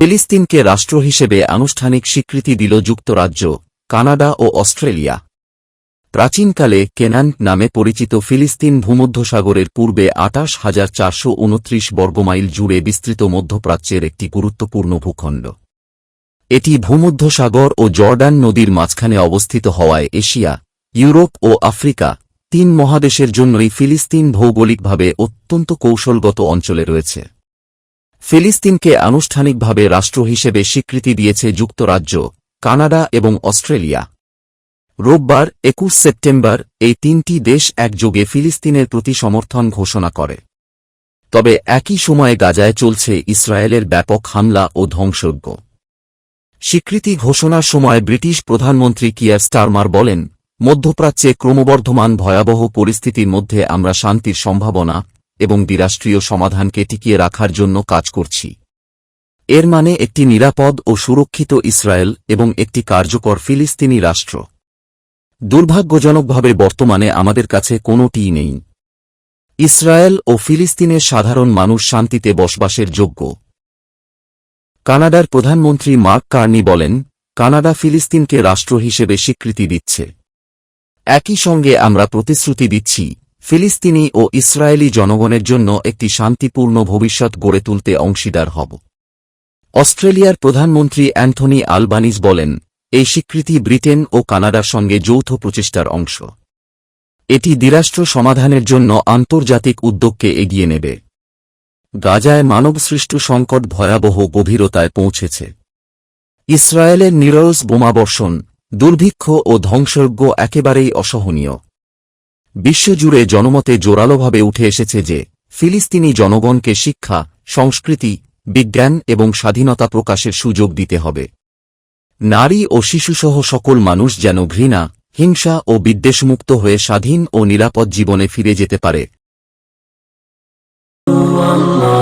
ফিলিস্তিনকে রাষ্ট্র হিসেবে আনুষ্ঠানিক স্বীকৃতি দিল যুক্তরাজ্য, কানাডা ও অস্ট্রেলিয়া। প্রাচীনকালে কেনান নামে পরিচিত ফিলিস্তিন ভূমধ্যসাগরের পূর্বে আটাশ হাজার চারশো উনত্রিশ বর্গমাইল জুড়ে বিস্তৃত মধ্যপ্রাচ্যের একটি গুরুত্বপূর্ণ ভূখণ্ড। এটি ভূমধ্যসাগর ও জর্ডান নদীর মাঝখানে অবস্থিত হওয়ায় এশিয়া, ইউরোপ ও আফ্রিকা তিন মহাদেশের জন্যই ফিলিস্তিন ভৌগোলিকভাবে অত্যন্ত কৌশলগত অঞ্চলে রয়েছে। ফিলিস্তিনকে আনুষ্ঠানিকভাবে রাষ্ট্র হিসেবে স্বীকৃতি দিয়েছে যুক্তরাজ্য, কানাডা এবং অস্ট্রেলিয়া। রোববার একুশ সেপ্টেম্বর এই তিনটি দেশ একযোগে ফিলিস্তিনের প্রতি সমর্থন ঘোষণা করে। তবে একই সময়ে গাজায় চলছে ইসরায়েলের ব্যাপক হামলা ও ধ্বংসজ্ঞ স্বীকৃতি ঘোষণার সময় ব্রিটিশ প্রধানমন্ত্রী কিয়ার স্টারমার বলেন, মধ্যপ্রাচ্যে ক্রমবর্ধমান ভয়াবহ পরিস্থিতির মধ্যে আমরা শান্তির সম্ভাবনা এবং দ্বিরাষ্ট্রীয় সমাধানকে টিকিয়ে রাখার জন্য কাজ করছি। এর মানে একটি নিরাপদ ও সুরক্ষিত ইসরায়েল এবং একটি কার্যকর ফিলিস্তিনি রাষ্ট্র। দুর্ভাগ্যজনকভাবে বর্তমানে আমাদের কাছে কোনোটিই নেই। ইসরায়েল ও ফিলিস্তিনের সাধারণ মানুষ শান্তিতে বসবাসের যোগ্য। কানাডার প্রধানমন্ত্রী মার্ক কার্নি বলেন, কানাডা ফিলিস্তিনকে রাষ্ট্র হিসেবে স্বীকৃতি দিচ্ছে। একই সঙ্গে আমরা প্রতিশ্রুতি দিচ্ছি, ফিলিস্তিনি ও ইসরায়েলি জনগণের জন্য একটি শান্তিপূর্ণ ভবিষ্যৎ গড়ে তুলতে অংশীদার হব। অস্ট্রেলিয়ার প্রধানমন্ত্রী অ্যান্থনি আলবানিজ বলেন, এই স্বীকৃতি ব্রিটেন ও কানাডার সঙ্গে যৌথ প্রচেষ্টার অংশ। এটি দ্বিরাষ্ট্র সমাধানের জন্য আন্তর্জাতিক উদ্যোগকে এগিয়ে নেবে। গাজায় মানবসৃষ্ট সংকট ভয়াবহ গভীরতায় পৌঁছেছে। ইসরায়েলের নিরলস বোমাবর্ষণ, দুর্ভিক্ষ ও ধ্বংসজ্ঞ একেবারেই অসহনীয়। বিশ্বজুড়ে জনমতে জোরালোভাবে উঠে এসেছে যে, ফিলিস্তিনি জনগণকে শিক্ষা, সংস্কৃতি, বিজ্ঞান এবং স্বাধীনতা প্রকাশের সুযোগ দিতে হবে। নারী ও শিশুসহ সকল মানুষ যেন ঘৃণা, হিংসা ও বিদ্বেষমুক্ত হয়ে স্বাধীন ও নিরাপদ জীবনে ফিরে যেতে পারে। Allah